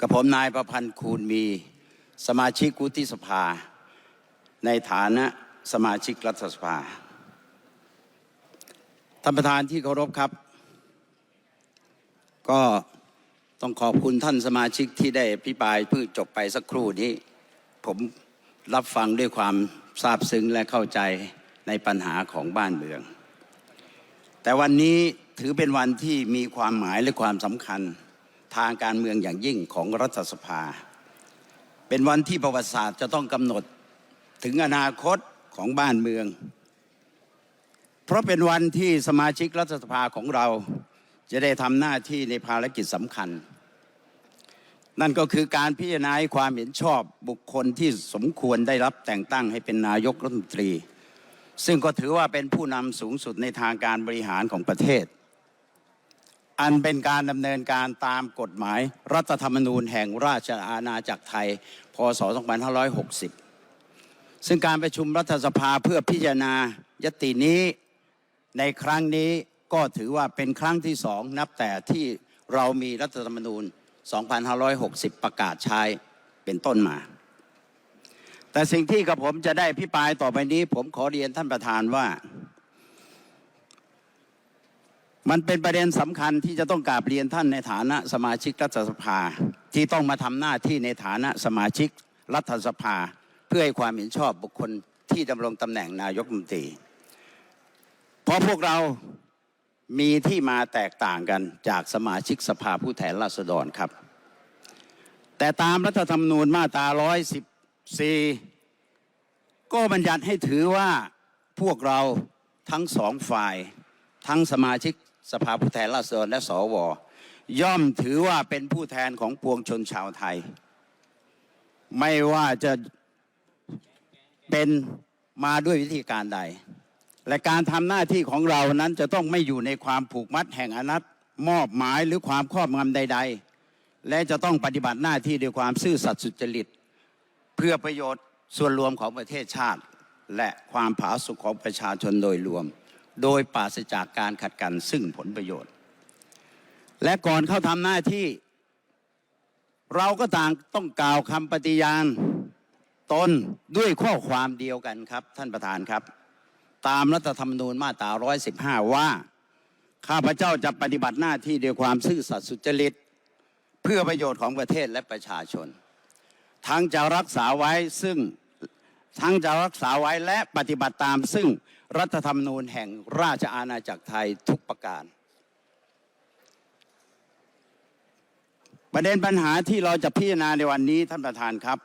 กับผมนายประพันธ์คูณมี สมาชิกวุฒิสภา ในฐานะสมาชิกรัฐสภา ท่านประธานที่เคารพครับ ก็ต้องขอบคุณท่านสมาชิกที่ได้พิปรายเพิ่งจบไปสักครู่นี้ ผมรับฟังด้วยความซาบซึ้งและเข้าใจในปัญหาของบ้านเมือง แต่วันนี้ถือเป็นวันที่มีความหมายและความสำคัญ ทางการเมืองอย่างยิ่งของรัฐสภา เป็นวันที่ประวัติศาสตร์จะต้องกำหนดถึงอนาคตของบ้านเมือง เพราะเป็นวันที่สมาชิกรัฐสภาของเราจะได้ทำหน้าที่ในภารกิจสำคัญ นั่นก็คือการพิจารณาให้ความเห็นชอบบุคคลที่สมควรได้รับแต่งตั้งให้เป็นนายกรัฐมนตรี ซึ่งก็ถือว่าเป็นผู้นำสูงสุดในทางการบริหารของประเทศ อันเป็นการดำเนินการตามกฎหมายรัฐธรรมนูญแห่งราชอาณาจักรไทย พศ 2560 ซึ่งการประชุมรัฐสภาเพื่อพิจารณายตินี้ในครั้งนี้ก็ถือว่าเป็นครั้งที่สองนับแต่ที่เรามีรัฐธรรมนูญ 2560 ประกาศใช้เป็นต้นมา แต่สิ่งที่กับผมจะได้พิปรายต่อไปนี้ ผมขอเรียนท่านประธานว่า มันเป็นประเด็นสำคัญที่จะต้องกราบเรียนท่านในฐานะสมาชิกรัฐสภา ที่ต้องมาทำหน้าที่ในฐานะสมาชิกรัฐสภา เพื่อให้ความเห็นชอบบุคคลที่ดำรงตำแหน่งนายกรัฐมนตรีเพราะพวกเรามีที่มาแตกต่างกันจากสมาชิกสภาผู้แทนราษฎรครับ แต่ตามรัฐธรรมนูญมาตรา 114 ก็บัญญัติให้ถือว่าพวกเราทั้งสองฝ่าย ทั้งสมาชิก สภาผู้แทนราษฎรและสว ย่อมถือว่าเป็นผู้แทนของปวงชนชาวไทย ไม่ว่าจะเป็นมาด้วยวิธีการใด และการทำหน้าที่ของเรานั้นจะต้องไม่อยู่ในความผูกมัดแห่งอนัตมอบหมายหรือความครอบงำใด ๆ และจะต้องปฏิบัติหน้าที่ด้วยความซื่อสัตย์สุจริต เพื่อประโยชน์ส่วนรวมของประเทศชาติ และความผาสุกของประชาชนโดยรวม โดยปราศจากการขัดกันซึ่งผลประโยชน์ และก่อนเข้าทำหน้าที่ เราก็ต่างต้องกล่าวคำปฏิญาณตนด้วยข้อความเดียวกันครับ ท่านประธานครับ ตามรัฐธรรมนูญมาตรา 115 ว่า ข้าพเจ้าจะปฏิบัติหน้าที่ด้วยความซื่อสัตย์สุจริต เพื่อประโยชน์ของประเทศและประชาชน ทั้งจะรักษาไว้ซึ่งทั้งจะรักษาไว้และปฏิบัติตามซึ่ง รัฐธรรมนูญแห่งราชอาณาจักรไทยทุกประการ ประเด็นปัญหาที่เราจะพิจารณาในวันนี้ท่านประธานครับ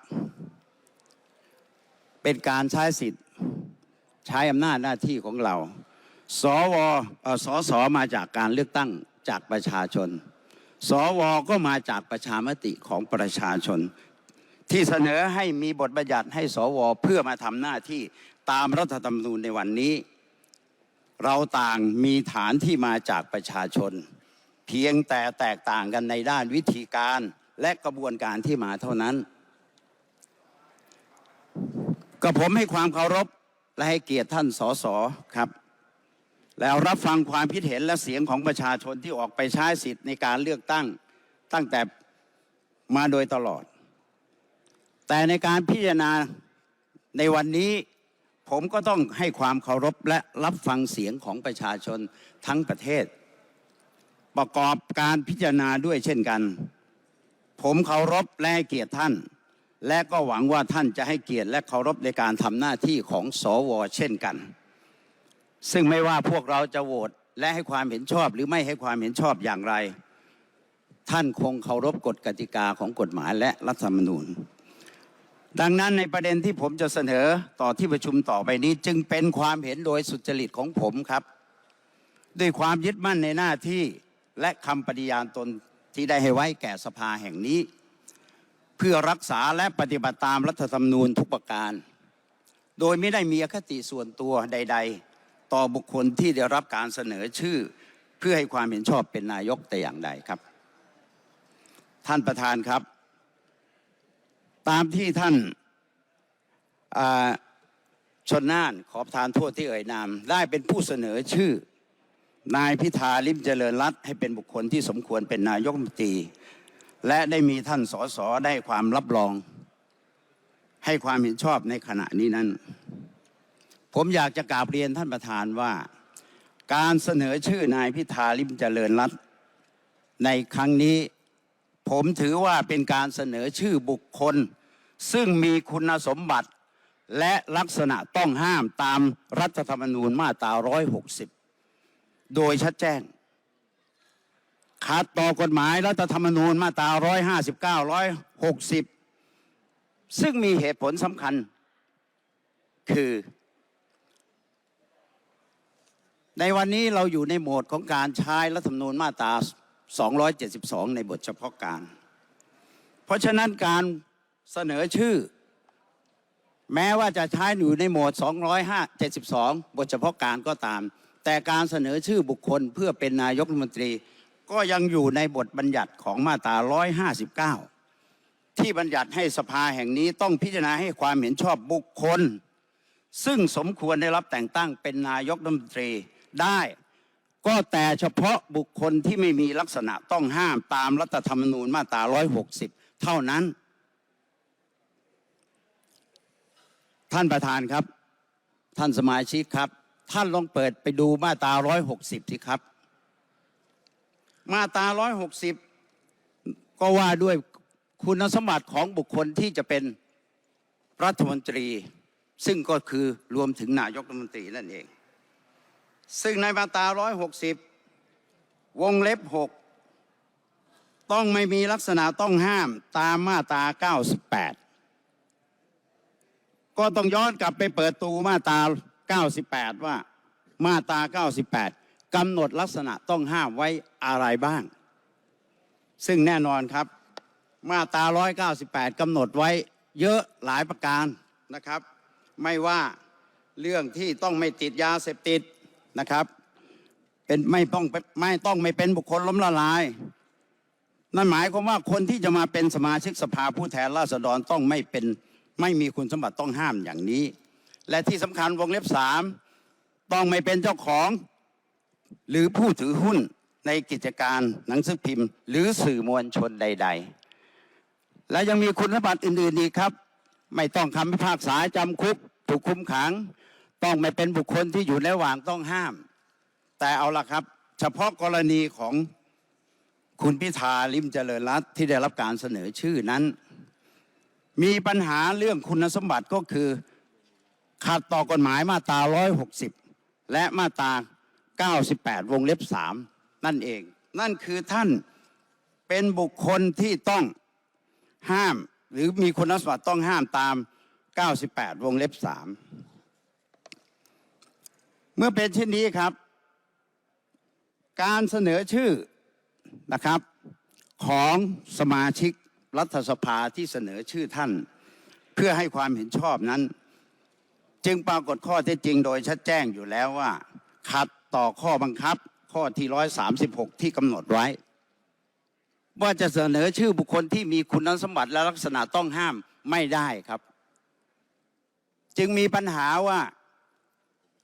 เป็นการใช้สิทธิ์ใช้อำนาจหน้าที่ของเรา สวอ่อสสมาจากการเลือกตั้งจากประชาชน สวก็มาจากประชามติของประชาชนที่เสนอให้มีบทบัญญัติให้สวเพื่อมาทำหน้าที่ ตามรัฐธรรมนูญในวันนี้ เราต่างมีฐานที่มาจากประชาชน เพียงแต่แตกต่างกันในด้านวิธีการและกระบวนการที่มาเท่านั้น ก็ผมให้ความเคารพและให้เกียรติท่านสสครับ แล้วรับฟังความคิดเห็นและเสียงของประชาชนที่ออกไปใช้สิทธิ์ในการเลือกตั้งตั้งแต่มาโดยตลอด แต่ในการพิจารณาในวันนี้ ผมก็ต้องให้ความเคารพและรับฟังเสียงของประชาชนทั้งประเทศ ประกอบการพิจารณาด้วยเช่นกัน ผมเคารพและให้เกียรติท่าน และก็หวังว่าท่านจะให้เกียรติและเคารพในการทำหน้าที่ของสวเช่นกัน ซึ่งไม่ว่าพวกเราจะโหวตและให้ความเห็นชอบหรือไม่ให้ความเห็นชอบอย่างไร ท่านคงเคารพกฎกติกาของกฎหมายและรัฐธรรมนูญ ดังนั้นในประเด็นที่ผมจะเสนอต่อที่ประชุมต่อไปนี้ จึงเป็นความเห็นโดยสุจริตของผมครับ ด้วยความยึดมั่นในหน้าที่และคำปฏิญาณตนที่ได้ให้ไว้แก่สภาแห่งนี้ เพื่อรักษาและปฏิบัติตามรัฐธรรมนูญทุกประการ โดยไม่ได้มีอคติส่วนตัวใด ๆ ต่อบุคคลที่ได้รับการเสนอชื่อ เพื่อให้ความเห็นชอบเป็นนายกแต่อย่างใดครับ ท่านประธานครับ ตามที่ท่านาชนน่านขอประทานโทษที่เอ่ยนาม ได้เป็นผู้เสนอชื่อ นายพิธาลิมเจริญรัตน์ให้เป็นบุคคลที่สมควรเป็นนายกรัฐมนตรี และได้มีท่านสสได้ความรับรอง ให้ความเห็นชอบในขณะนี้นั้น ผมอยากจะกราบเรียนท่านประธานว่า การเสนอชื่อนายพิธาลิมเจริญรัตน์ในครั้งนี้ ผมถือว่าเป็นการเสนอชื่อบุคคล ซึ่งมีคุณสมบัติและลักษณะต้องห้ามตามรัฐธรรมนูญมาตรา 160 โดยชัดแจ้งขัดต่อกฎหมายรัฐธรรมนูญมาตรา 159 160 ซึ่งมีเหตุผลสำคัญ คือ ในวันนี้เราอยู่ในโหมดของการใช้รัฐธรรมนูญมาตรา 272 ในบทเฉพาะการ เพราะฉะนั้นการเสนอชื่อ แม้ว่าจะใช้อยู่ในหมวด 272 บทเฉพาะการก็ตาม แต่การเสนอชื่อบุคคลเพื่อเป็นนายกรัฐมนตรี ก็ยังอยู่ในบทบัญญัติของมาตรา 159 ที่บัญญัติให้สภาแห่งนี้ต้องพิจารณาให้ความเห็นชอบบุคคล ซึ่งสมควรได้รับแต่งตั้งเป็นนายกรัฐมนตรีได้ ก็แต่เฉพาะบุคคลที่ไม่มีลักษณะต้องห้ามตามรัฐธรรมนูญมาตรา 160 เท่านั้น ท่านประธานครับ ท่านสมาชิกครับ ท่านลองเปิดไปดูมาตรา 160 สิครับ มาตรา 160 ก็ว่าด้วยคุณสมบัติของบุคคลที่จะเป็นรัฐมนตรี ซึ่งก็คือรวมถึงนายกรัฐมนตรีนั่นเอง ซึ่งในมาตรา160 วงเล็บ 6 ต้องไม่มีลักษณะต้องห้ามตามมาตรา 98 ก็ต้องย้อนกลับไปเปิดตูมาตรา 98 ว่ามาตรา 98 กำหนดลักษณะต้องห้ามไว้อะไรบ้าง ซึ่งแน่นอนครับ มาตรา 198 กำหนดไว้เยอะหลายประการนะครับ ไม่ว่าเรื่องที่ต้องไม่ติดยาเสพติด นะครับเป็นไม่ต้องไม่ต้องไม่เป็นบุคคลล้มละลาย นั่นหมายความว่าคนที่จะมาเป็นสมาชิกสภาผู้แทนราษฎรต้องไม่เป็นไม่มีคุณสมบัติต้องห้ามอย่างนี้ และที่สำคัญวงเล็บสามต้องไม่เป็นเจ้าของ หรือผู้ถือหุ้นในกิจการหนังสือพิมพ์ หรือสื่อมวลชนใด ๆ และยังมีคุณสมบัติอื่นๆอีกครับ ไม่ต้องคำพิพากษาจำคุกถูกคุมขัง ต้องไม่เป็นบุคคลที่อยู่ในระหว่างต้องห้าม แต่เอาละครับ เฉพาะกรณีของคุณพิธาลิมเจริญรัตน์ที่ได้รับการเสนอชื่อนั้น มีปัญหาเรื่องคุณสมบัติก็คือขัดต่อกฎหมายมาตรา 160 และมาตรา 98 วงเล็บ 3 นั่นเอง นั่นคือท่านเป็นบุคคลที่ต้องห้าม หรือมีคุณสมบัติต้องห้ามตาม 98 วงเล็บ 3 เมื่อเป็นเช่นนี้ครับ การเสนอชื่อนะครับ ของสมาชิกรัฐสภาที่เสนอชื่อท่าน เพื่อให้ความเห็นชอบนั้น จึงปรากฏข้อเท็จจริงโดยชัดแจ้งอยู่แล้วว่า ขัดต่อข้อบังคับข้อที่136ที่กำหนดไว้ ว่าจะเสนอชื่อบุคคลที่มีคุณสมบัติและลักษณะต้องห้ามไม่ได้ครับ จึงมีปัญหาว่า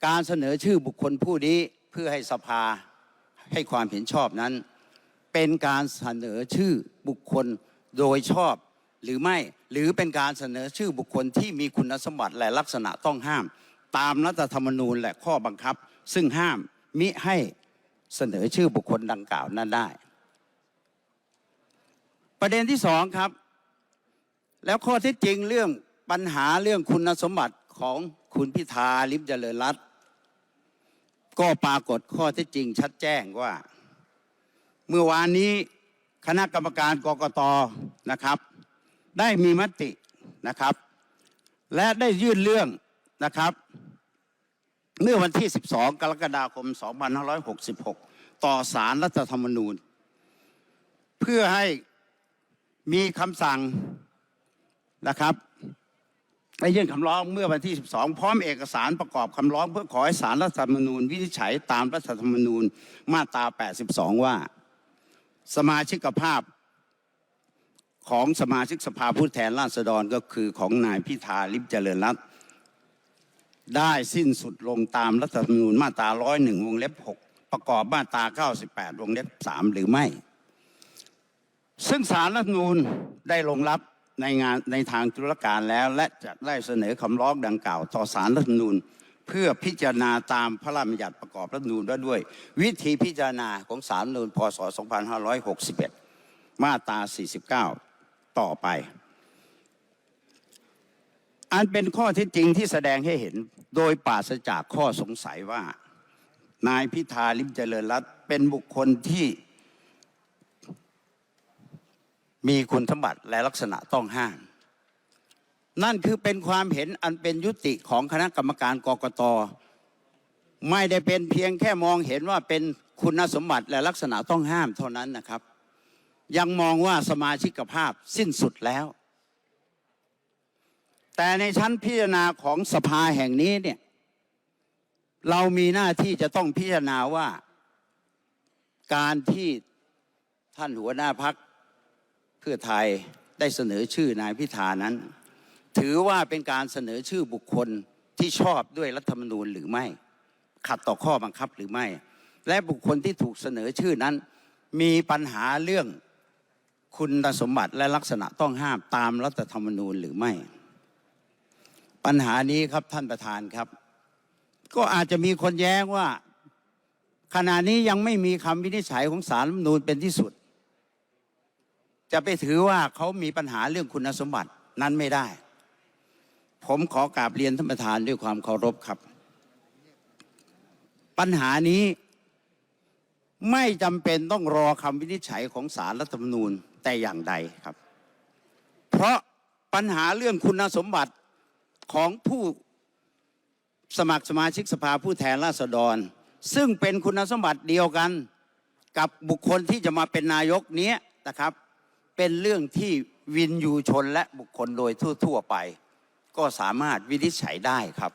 การเสนอชื่อบุคคลผู้นี้เพื่อให้สภาให้ความเห็นชอบนั้น เป็นการเสนอชื่อบุคคลโดยชอบหรือไม่หรือเป็นการเสนอชื่อบุคคลที่มีคุณสมบัติและลักษณะต้องห้าม ตามรัฐธรรมนูญและข้อบังคับ ซึ่งห้ามมิให้เสนอชื่อบุคคลดังกล่าวนั้นได้ ประเด็นที่สองครับ แล้วข้อเท็จจริงเรื่องปัญหาเรื่องคุณสมบัติของคุณพิธาลิมเจริญรัตน์ ก็ปรากฏข้อเท็จจริงชัดแจ้งว่า เมื่อวานนี้คณะกรรมการกรกตนะครับ ได้มีมตินะครับ และได้ยื่นเรื่องนะครับ เมื่อวันที่ 12 กรกฎาคม 2566 ต่อสารรัฐธรรมนูญ เพื่อให้มีคำสั่งนะครับ ยื่นคำร้องเมื่อวันที่ 12 พร้อมเอกสารประกอบคำร้องเพื่อขอให้สารรัฐธรรมนูญวินิจฉัยตามรัฐธรรมนูญมาตรา 82 ว่า สมาชิกภาพของสมาชิกสภาผู้แทนราษฎรก็คือของนายพิธาลิมเจริญรัตน์ได้สิ้นสุดลงตามรัฐธรรมนูญมาตรา 101 วงเล็บ 6 ประกอบมาตรา 98 วงเล็บ 3 หรือไม่ ซึ่งสารรัฐธรรมนูญได้ลงรับ ในงานในทางธุรการแล้ว และจะได้เสนอคำร้องดังกล่าว ต่อสารรัฐธรรมนูญเพื่อพิจารณาตามพระราชบัญญัติประกอบรัฐธรรมนูญด้วย วิธีพิจารณาของสารรัฐธรรมนูญพศ 2561 มาตรา 49 ต่อไป อันเป็นข้อเท็จจริงที่แสดงให้เห็นโดยปราศจากข้อสงสัยว่า นายพิธาลิมเจริญรัตน์เป็นบุคคลที่ มีคุณสมบัติและลักษณะต้องห้ามนั่นคือเป็นความเห็นอันเป็นยุติของคณะกรรมการกกตไม่ได้เป็นเพียงแค่มองเห็นว่าเป็นคุณสมบัติและลักษณะต้องห้ามเท่านั้นนะครับ ยังมองว่าสมาชิกภาพสิ้นสุดแล้ว แต่ในชั้นพิจารณาของสภาแห่งนี้เนี่ยเรามีหน้าที่จะต้องพิจารณาว่า การที่ท่านหัวหน้าพัก เพื่อไทยได้เสนอชื่อนายพิธานั้น ถือว่าเป็นการเสนอชื่อบุคคลที่ชอบด้วยรัฐธรรมนูญหรือไม่ ขัดต่อข้อบังคับหรือไม่ และบุคคลที่ถูกเสนอชื่อนั้น มีปัญหาเรื่องคุณสมบัติและลักษณะต้องห้ามตามรัฐธรรมนูญหรือไม่ ปัญหานี้ครับท่านประธานครับ ก็อาจจะมีคนแย้งว่า ขณะนี้ยังไม่มีคำวินิจฉัยของสารรัฐธรรมนูญเป็นที่สุด จะไปถือว่าเขามีปัญหาเรื่องคุณสมบัตินั้นไม่ได้ ผมขอกราบเรียนท่านประธานด้วยความเคารพครับ ปัญหานี้ไม่จำเป็นต้องรอคำวินิจฉัยของสารรัฐธรรมนูญแต่อย่างใดครับ เพราะปัญหาเรื่องคุณสมบัติของผู้สมัครสมาชิกสภาผู้แทนราษฎร ซึ่งเป็นคุณสมบัติเดียวกันกับบุคคลที่จะมาเป็นนายกเนี้ยนะครับ เป็นเรื่องที่วินยูชนและบุคคลโดยทั่ว ๆไป ก็สามารถวินิจฉัยได้ครับ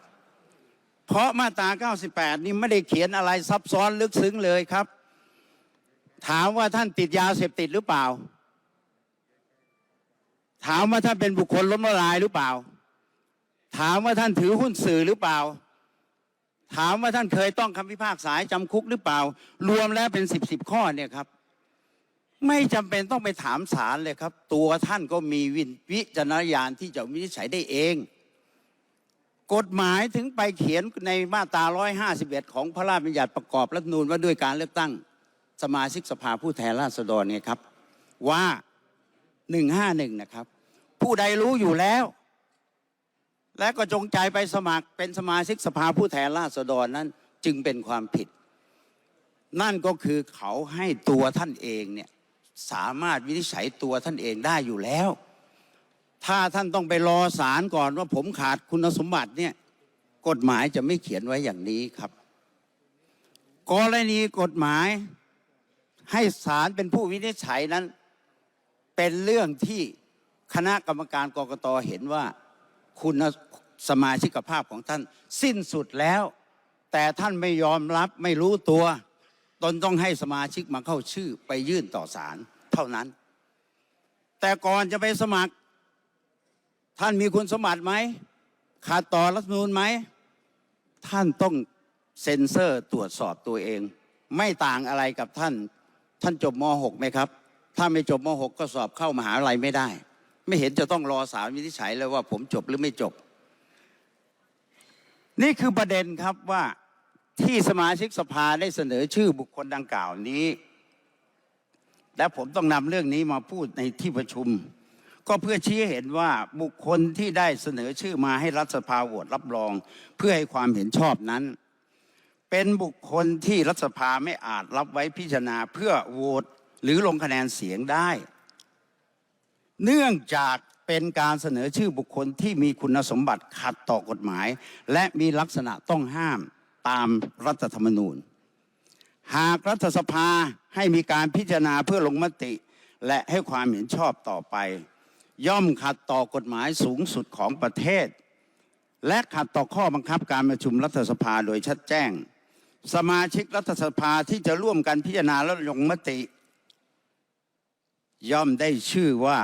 เพราะมาตรา 98 นี่ไม่ได้เขียนอะไรซับซ้อนลึกซึ้งเลยครับ ถามว่าท่านติดยาเสพติดหรือเปล่า ถามว่าท่านเป็นบุคคลล้มละลายหรือเปล่า ถามว่าท่านถือหุ้นสื่อหรือเปล่า ถามว่าท่านเคยต้องคำพิพากษาจำคุกหรือเปล่า รวมแล้วเป็นสิบสิบข้อเนี่ยครับ ไม่จำเป็นต้องไปถามศาลเลยครับ ตัวท่านก็มีวินวิจารณญาณที่จะวินิจฉัยได้เอง กฎหมายถึงไปเขียนในมาตรา 151 ของพระราชบัญญัติประกอบรัฐธรรมนูญว่าด้วยการเลือกตั้งสมาชิกสภาผู้แทนราษฎรเนี่ยครับ ว่า 151 นะครับ ผู้ใดรู้อยู่แล้ว และก็จงใจไปสมัครเป็นสมาชิกสภาผู้แทนราษฎรนั้น จึงเป็นความผิด นั่นก็คือเขาให้ตัวท่านเองเนี่ย สามารถวินิจฉัยตัวท่านเองได้อยู่แล้ว ถ้าท่านต้องไปรอศาลก่อนว่าผมขาดคุณสมบัติเนี่ยกฎหมายจะไม่เขียนไว้อย่างนี้ครับ กรณีกฎหมายให้ศาลเป็นผู้วินิจฉัยนั้น เป็นเรื่องที่คณะกรรมการกรกตเห็นว่าคุณสมาชิกภาพของท่านสิ้นสุดแล้ว แต่ท่านไม่ยอมรับไม่รู้ตัว ตนต้องให้สมาชิกมาเข้าชื่อไปยื่นต่อศาลเท่านั้น แต่ก่อนจะไปสมัคร ท่านมีคุณสมบัติไหม ขาดต่อรัฐมนูญไหม ท่านต้องเซ็นเซอร์ตรวจสอบตัวเอง ไม่ต่างอะไรกับท่าน ท่านจบม .6 ไหมครับ ถ้าไม่จบม .6 ก็สอบเข้ามหาลัยไม่ได้ ไม่เห็นจะต้องรอสารวินิจฉัยเลยว่าผมจบหรือไม่จบ นี่คือประเด็นครับว่า ที่สมาชิกสภาได้เสนอชื่อบุคคลดังกล่าวนี้ และผมต้องนำเรื่องนี้มาพูดในที่ประชุม ก็เพื่อชี้เห็นว่าบุคคลที่ได้เสนอชื่อมาให้รัฐสภาโหวตรับรอง เพื่อให้ความเห็นชอบนั้น เป็นบุคคลที่รัฐสภาไม่อาจรับไว้พิจารณาเพื่อโหวตหรือลงคะแนนเสียงได้ เนื่องจากเป็นการเสนอชื่อบุคคลที่มีคุณสมบัติขัดต่อกฎหมาย และมีลักษณะต้องห้าม ตามรัฐธรรมนูญ หากรัฐสภาให้มีการพิจารณาเพื่อลงมติ และให้ความเห็นชอบต่อไป ย่อมขัดต่อกฎหมายสูงสุดของประเทศ และขัดต่อข้อบังคับการประชุมรัฐสภาโดยชัดแจ้ง สมาชิกรัฐสภาที่จะร่วมกันพิจารณาและลงมติ ย่อมได้ชื่อว่า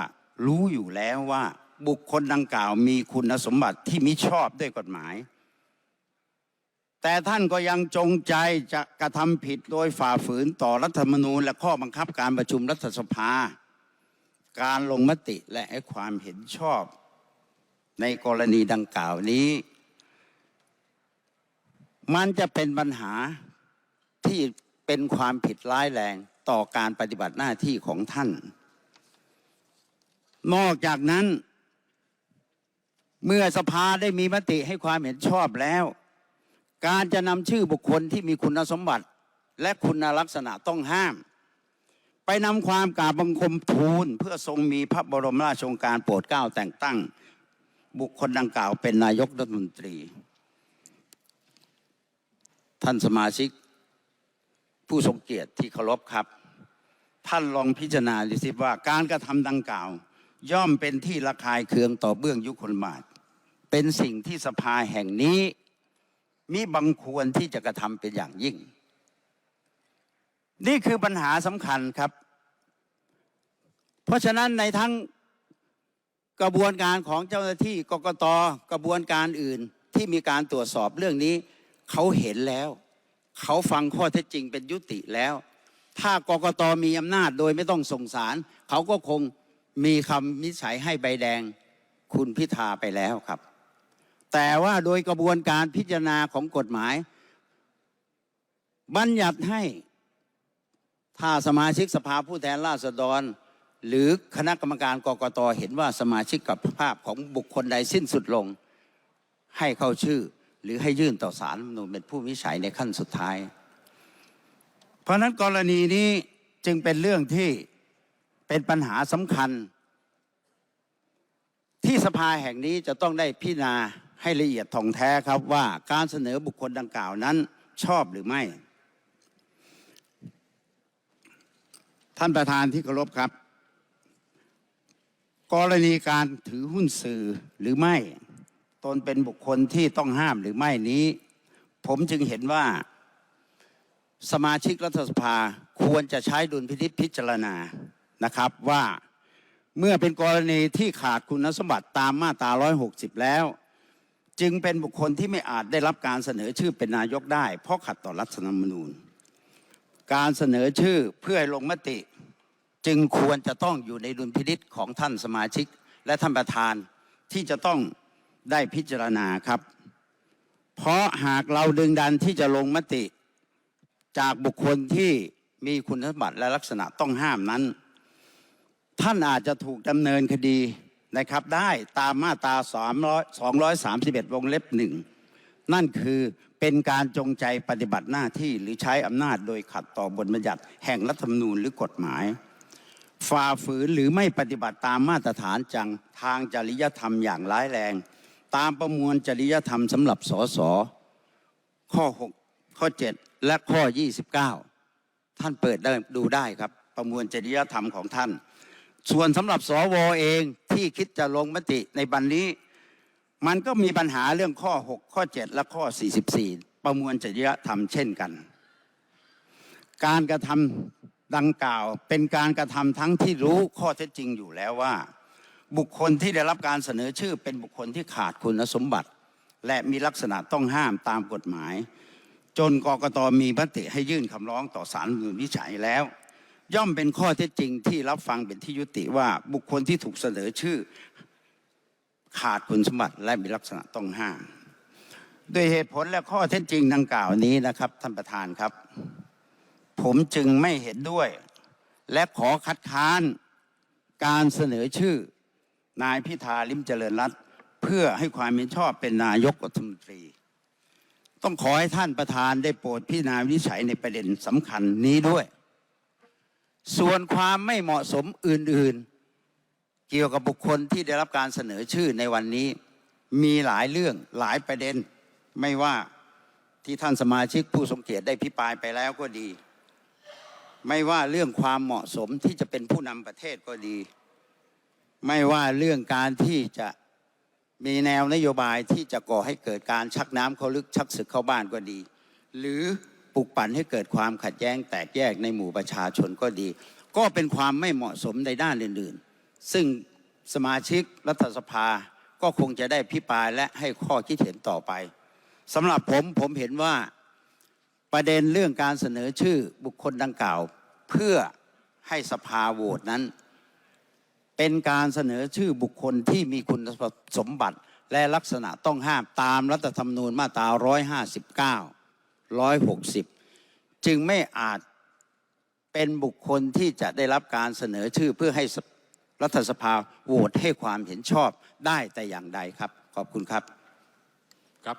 รู้อยู่แล้วว่าบุคคลดังกล่าวมีคุณสมบัติที่มิชอบด้วยกฎหมาย แต่ท่านก็ยังจงใจจะกระทำผิดโดยฝ่าฝืนต่อรัฐธรรมนูญ และข้อบังคับการประชุมรัฐสภา การลงมติและให้ความเห็นชอบในกรณีดังกล่าวนี้ มันจะเป็นปัญหาที่เป็นความผิดร้ายแรงต่อการปฏิบัติหน้าที่ของท่าน นอกจากนั้น เมื่อสภาได้มีมติให้ความเห็นชอบแล้ว การจะนำชื่อบุคคลที่มีคุณสมบัติ และคุณลักษณะต้องห้าม ไปนำความกราบบังคมทูล เพื่อทรงมีพระบรมราชโองการโปรดเกล้าแต่งตั้ง บุคคลดังกล่าวเป็นนายกรัฐมนตรี ท่านสมาชิก ผู้ทรงเกียรติที่เคารพครับ ท่านลองพิจารณาดูสิว่าการกระทำดังกล่าว ย่อมเป็นที่ระคายเคืองต่อเบื้องยุคลบาทเป็นสิ่งที่สภาแห่งนี้ มิบังควรที่จะกระทำเป็นอย่างยิ่ง นี่คือปัญหาสำคัญครับ เพราะฉะนั้นในทั้งกระบวนการของเจ้าหน้าที่กกตกระบวนการอื่นที่มีการตรวจสอบเรื่องนี้ เขาเห็นแล้ว เขาฟังข้อเท็จจริงเป็นยุติแล้ว ถ้ากกตมีอำนาจโดยไม่ต้องส่งสาร เขาก็คงมีคำนิสัยให้ใบแดงคุณพิธาไปแล้วครับ แต่ว่าโดยกระบวนการพิจารณาของกฎหมาย บัญญัติให้ถ้าสมาชิกสภาผู้แทนราษฎร หรือคณะกรรมการกกตเห็นว่าสมาชิกกับภาพของบุคคลใดสิ้นสุดลง ให้เข้าชื่อหรือให้ยื่นต่อสารรัฐมนูญเป็นผู้วิจัยในขั้นสุดท้าย เพราะนั้นกรณีนี้จึงเป็นเรื่องที่เป็นปัญหาสำคัญ ที่สภาแห่งนี้จะต้องได้พิจารณา ให้ละเอียดท่องแท้ครับว่าการเสนอบุคคลดังกล่าวนั้นชอบหรือไม่ ท่านประธานที่เคารพครับ กรณีการถือหุ้นสื่อหรือไม่ตนเป็นบุคคลที่ต้องห้ามหรือไม่นี้ ผมจึงเห็นว่า สมาชิกรัฐสภาควรจะใช้ดุลพินิจพิจารณานะครับว่าเมื่อเป็นกรณีที่ขาดคุณสมบัติตามมาตรา 160 แล้ว จึงเป็นบุคคลที่ไม่อาจได้รับการเสนอชื่อเป็นนายกได้ เพราะขัดต่อรัฐธรรมนูญ การเสนอชื่อเพื่อลงมติ จึงควรจะต้องอยู่ในดุลพินิษของท่านสมาชิก และท่านประธานที่จะต้องได้พิจารณาครับ เพราะหากเราดึงดันที่จะลงมติ จากบุคคลที่มีคุณสมบัติและลักษณะต้องห้ามนั้น ท่านอาจจะถูกดำเนินคดี นะครับได้ตามมาตรา231 วงเล็บหนึ่งนั่นคือเป็นการจงใจปฏิบัติหน้าที่หรือใช้อำนาจโดยขัดต่อบทบัญญัติแห่งรัฐธรรมนูญหรือกฎหมาย ฝ่าฝืนหรือไม่ปฏิบัติตามมาตรฐานจังทางจริยธรรมอย่างร้ายแรง ตามประมวลจริยธรรมสำหรับสสข้อ 6 ข้อ 7 และข้อ 29 ท่านเปิดได้ดูได้ครับ ประมวลจริยธรรมของท่าน ส่วนสำหรับสวเองที่คิดจะลงมติในบันนี้ มันก็มีปัญหาเรื่องข้อ 6 ข้อ 7 และข้อ 44 ประมวลจริยธรรมเช่นกัน การกระทำดังกล่าวเป็นการกระทำทั้งที่รู้ข้อเท็จจริงอยู่แล้วว่า บุคคลที่ได้รับการเสนอชื่อเป็นบุคคลที่ขาดคุณสมบัติ และมีลักษณะต้องห้ามตามกฎหมาย จนกกตมีมติให้ยื่นคำร้องต่อศาลรัฐธรรมนูญวินิจฉัยแล้ว ย่อมเป็นข้อเท็จจริงที่รับฟังเป็นที่ยุติว่าบุคคลที่ถูกเสนอชื่อ ขาดคุณสมบัติและมีลักษณะต้องห้ามด้วยเหตุผลและข้อเท็จจริงดังกล่าวนี้นะครับ ท่านประธานครับ ผมจึงไม่เห็นด้วย และขอคัดค้านการเสนอชื่อ นายพิธาลิมเจริญรัตน์เพื่อให้ความเห็นชอบเป็นนายกรัฐมนตรี ต้องขอให้ท่านประธานได้โปรดพิจารณาวิจัยในประเด็นสำคัญนี้ด้วย ส่วนความไม่เหมาะสมอื่นๆ เกี่ยวกับบุคคลที่ได้รับการเสนอชื่อในวันนี้ มีหลายเรื่องหลายประเด็น ไม่ว่าที่ท่านสมาชิกผู้ทรงเกียรติได้พิปรายไปแล้วก็ดี ไม่ว่าเรื่องความเหมาะสมที่จะเป็นผู้นำประเทศก็ดี ไม่ว่าเรื่องการที่จะมีแนวนโยบายที่จะก่อให้เกิดการชักน้ำเข้าลึกชักศึกเข้าบ้านก็ดี หรือ ปลุกปั่นให้เกิดความขัดแย้งแตกแยกในหมู่ประชาชนก็ดี ก็เป็นความไม่เหมาะสมในด้านอื่นๆ ซึ่งสมาชิกรัฐสภาก็คงจะได้พิปรายและให้ข้อคิดเห็นต่อไปสำหรับผมผมเห็นว่าประเด็นเรื่องการเสนอชื่อบุคคลดังกล่าว เพื่อให้สภาโหวตนั้น เป็นการเสนอชื่อบุคคลที่มีคุณสมบัติและลักษณะต้องห้ามตามรัฐธรรมนูญมาตรา159 160 จึงไม่อาจเป็นบุคคลที่จะได้รับการเสนอชื่อเพื่อให้รัฐสภาโหวตให้ความเห็นชอบได้แต่อย่างใดครับ ขอบคุณครับครับ